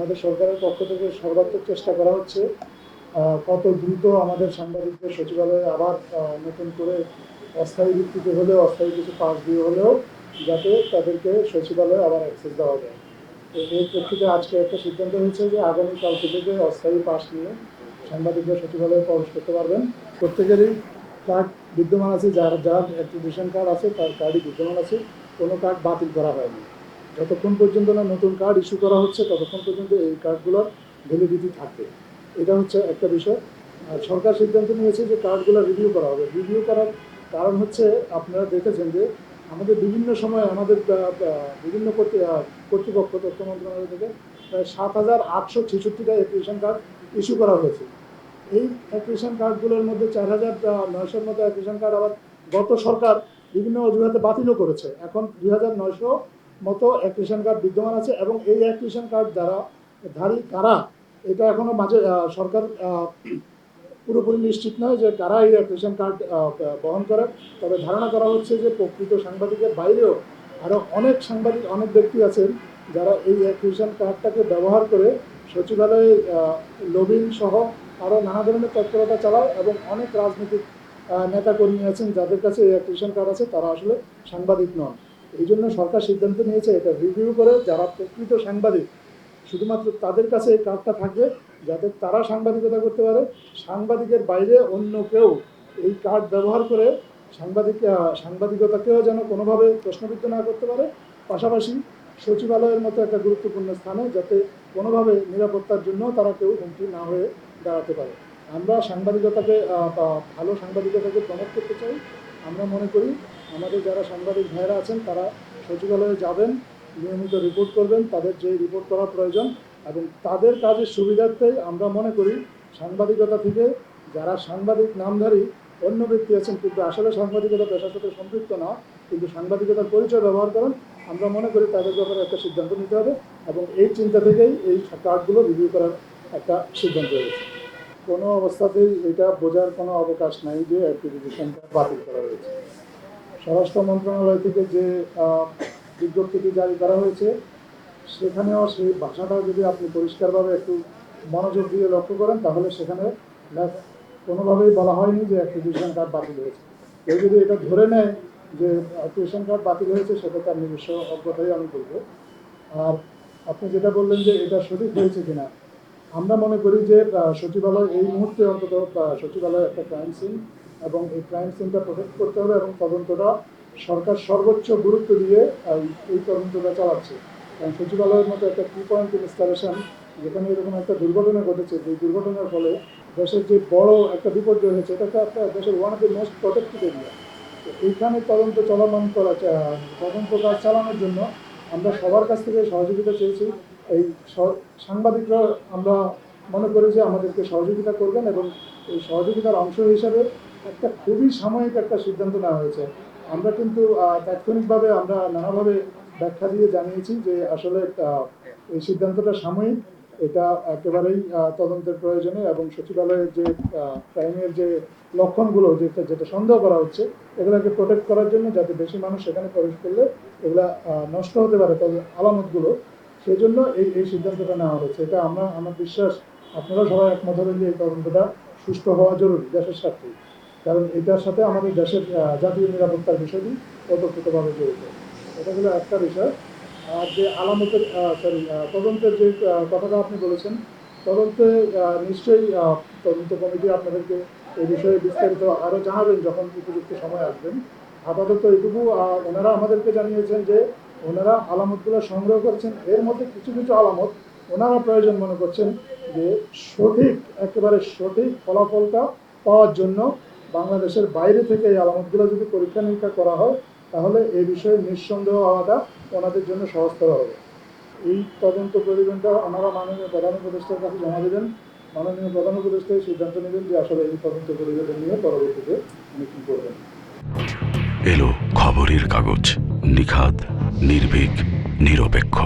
আমাদের সরকারের পক্ষ থেকে সর্বাত্মক চেষ্টা করা হচ্ছে কত দ্রুত আমাদের সাংবাদিকদের সচিবালয়ে আবার নতুন করে অস্থায়ী ভিত্তিতে হলেও, অস্থায়ী কিছু পাস দিয়ে হলেও যাতে তাদেরকে সচিবালয়ে আবার অ্যাক্সেস দেওয়া যায়। তো এর প্রেক্ষিতে আজকে একটা সিদ্ধান্ত হয়েছে যে আগামীকাল থেকে অস্থায়ী পাস নিয়ে সাংবাদিকরা সচিবালয়ে প্রবেশ করতে পারবেন, প্রত্যেকেরই কার্ড বিদ্যমান আছে, যার যার অ্যাক্টিভিশন কার্ড আছে, তার কার্ডই বিদ্যমান আছে, কোনো কার্ড বাতিল করা হয়নি। যতক্ষণ পর্যন্ত না নতুন কার্ড ইস্যু করা হচ্ছে, ততক্ষণ পর্যন্ত এই কার্ডগুলোর ভ্যালিডিটি থাকবে। এটা হচ্ছে একটা বিষয়। আর সরকার সিদ্ধান্ত নিয়েছে যে কার্ডগুলো রিভিউ করা হবে। রিভিউ করার কারণ হচ্ছে আপনারা দেখেছেন যে আমাদের বিভিন্ন সময় আমাদের বিভিন্ন কর্তৃ- কর্তৃপক্ষ, তথ্য মন্ত্রণালয় থেকে প্রায় সাত হাজার আটশো ছেষট্টিটা অ্যাপ্লিকেশন কার্ড ইস্যু করা হয়েছে। এই অ্যাপ্লিকেশন কার্ডগুলোর মধ্যে চার হাজার নয়শোর মতো অ্যাপ্লিকেশন কার্ড আবার গত সরকার বিভিন্ন অজুহাতে বাতিলও করেছে। এখন দুই হাজার নয়শো মতো অ্যাপ্লিকেশন কার্ড বিদ্যমান আছে এবং এই অ্যাপ্লিকেশন কার্ড যারা ধারী কারা, এটা এখনও মাঝে সরকার পুরোপুরি নিশ্চিত নয় যে কারা এই অ্যাপ্লিকেশন কার্ড বহন করে তবে ধারণা করা হচ্ছে যে প্রকৃত সাংবাদিকের বাইরেও আরও অনেক সাংবাদিক, অনেক ব্যক্তি আছেন যারা এই অ্যাপ্লিকেশন কার্ডটাকে ব্যবহার করে সচিবালয়ে লবিং সহ আরও নানা ধরনের তৎপরতা চালায় এবং অনেক রাজনৈতিক নেতাকর্মী আছেন যাদের কাছে এই অ্যাপ্লিকেশন কার্ড আছে, তারা আসলে সাংবাদিক নন। এই জন্য সরকার সিদ্ধান্ত নিয়েছে এটা রিভিউ করে যারা প্রকৃত সাংবাদিক, শুধুমাত্র তাদের কাছে এই কার্ডটা থাকবে, যাতে তারা সাংবাদিকতা করতে পারে, সাংবাদিকের বাইরে অন্য কেউ এই কার্ড ব্যবহার করে সাংবাদিক সাংবাদিকতাকেও যেন কোনোভাবে প্রশ্নবিদ্ধ না করতে পারে। পাশাপাশি সচিবালয়ের মতো একটা গুরুত্বপূর্ণ স্থানে যাতে কোনোভাবে নিরাপত্তার জন্য তারা কেউ হুমকি না হয়ে দাঁড়াতে পারে। আমরা সাংবাদিকতাকে ভালো সাংবাদিকতাকে প্রমোট করতে চাই। আমরা মনে করি আমাদের যারা সাংবাদিক ভাইরা আছেন, তারা সচিবালয়ে যাবেন, নিয়মিত রিপোর্ট করবেন, তাদের যে রিপোর্ট করা প্রয়োজন এবং তাদের কাজের সুবিধার্থেই আমরা মনে করি সাংবাদিকতা থেকে যারা সাংবাদিক নামধারী অন্য ব্যক্তি আছেন, কিন্তু আসলে সাংবাদিকতা পেশার সাথে সম্পৃক্ত না, কিন্তু সাংবাদিকতার পরিচয় ব্যবহার করেন, আমরা মনে করি তাদের ব্যাপারে একটা সিদ্ধান্ত নিতে হবে এবং এই চিন্তা থেকেই এই কার্ডগুলো রিভিউ করার একটা সিদ্ধান্ত হয়েছে। কোনো অবস্থাতেই এটা বোঝার কোনো অবকাশ নাই যে অ্যাপ্লিকেশনটা বাতিল করা হয়েছে। স্বরাষ্ট্র মন্ত্রণালয় থেকে যে বিজ্ঞপ্তিটি জারি করা হয়েছে, সেখানেও সেই ভাষাটাও যদি আপনি পরিষ্কারভাবে একটু মনোযোগ দিয়ে লক্ষ্য করেন, তাহলে সেখানে কোনোভাবেই বলা হয়নি যে অ্যাপ্লিকেশন কার্ড বাতিল হয়েছে। কেউ যদি এটা ধরে নেয় যে অ্যাপ্লিকেশন কার্ড বাতিল হয়েছে, সেটা তার নিজস্ব অজ্ঞতাই আমি বলব। আর আপনি যেটা বললেন যে এটা সঠিক হয়েছে কিনা আমরা মনে করি যে সচিবালয় এই মুহূর্তে অন্তত সচিবালয় একটা ক্রাইম সিন এবং এই ক্রাইম সিনটা প্রোটেক্ট করতে হবে এবং তদন্তটা সরকার সর্বোচ্চ গুরুত্ব দিয়ে এই তদন্তটা চালাচ্ছে। কারণ সচিবালয়ের মতো একটা টু পয়েন্ট ইনস্টলেশন যেখানে এরকম একটা দুর্ঘটনা ঘটেছে, যে দুর্ঘটনার ফলে দেশের যে বড় একটা বিপর্যয় হয়েছে, এটা একটা দেশের one of the most protected area এইখানে তদন্ত চলমান করা তদন্ত কাজ চালানোর জন্য আমরা সবার কাছ থেকে সহযোগিতা চেয়েছি। এই সাংবাদিকরা আমরা মনে করি যে আমাদেরকে সহযোগিতা করবেন এবং এই সহযোগিতার অংশ হিসাবে একটা খুবই সাময়িক একটা সিদ্ধান্ত নেওয়া হয়েছে। আমরা কিন্তু তাৎক্ষণিকভাবে আমরা নানাভাবে ব্যাখ্যা দিয়ে জানিয়েছি যে আসলে এই সিদ্ধান্তটা সাময়িক। এটা একেবারেই তদন্তের প্রয়োজনে এবং সচিবালয়ের যে ক্রাইমের যে লক্ষণগুলো যেটা যেটা সন্দেহ করা হচ্ছে, এগুলোকে প্রোটেক্ট করার জন্য যাতে বেশি মানুষ সেখানে প্রবেশ করলে এগুলা নষ্ট হতে পারে আলামতগুলো সেই জন্য এই এই সিদ্ধান্তটা নেওয়া হয়েছে। এটা আমরা, আমার বিশ্বাস আপনারা সবাই একমত হবেন যে এই তদন্তটা সুষ্ঠু হওয়া জরুরি দেশের স্বার্থে। কারণ এটার সাথে আমাদের দেশের জাতীয় নিরাপত্তার বিষয়টি ওতপ্রোতভাবে জড়িত। এটা হলো একটা বিষয়। যে আলামতের সরি তদন্তের যে কথাটা আপনি বলেছেন, তদন্তে নিশ্চয়ই তদন্ত কমিটি আপনাদেরকে এই বিষয়ে বিস্তারিত আরও জানাবেন যখন উপযুক্ত সময় আসবেন। আপাতত এটুকু ওনারা আমাদেরকে জানিয়েছেন যে, ওনারা আলামতগুলো সংগ্রহ করছেন। এর মধ্যে কিছু কিছু আলামত ওনারা প্রয়োজন মনে করছেন যে, সঠিক, একেবারে সঠিক ফলাফলটা পাওয়ার জন্য বাংলাদেশের বাইরে থেকে এই আলামতগুলো যদি পরীক্ষা নিরীক্ষা করা হয় তাহলে এ বিষয়ে নিঃসন্দেহ হওয়াটা ওনাদের জন্য সহজতর হবে। এই তদন্ত প্রতিবেদনটা আমরা মাননীয় প্রধান উপদেষ্টার কাছে জমা দেবেন মাননীয় প্রধান উপদেষ্টা এই সিদ্ধান্ত নেবেন যে আসলে এই তদন্ত প্রতিবেদন নিয়ে পরবর্তীতে উনি কী করবেন। এলো খবরের কাগজ, নিখাদ, নির্ভীক, নিরপেক্ষ।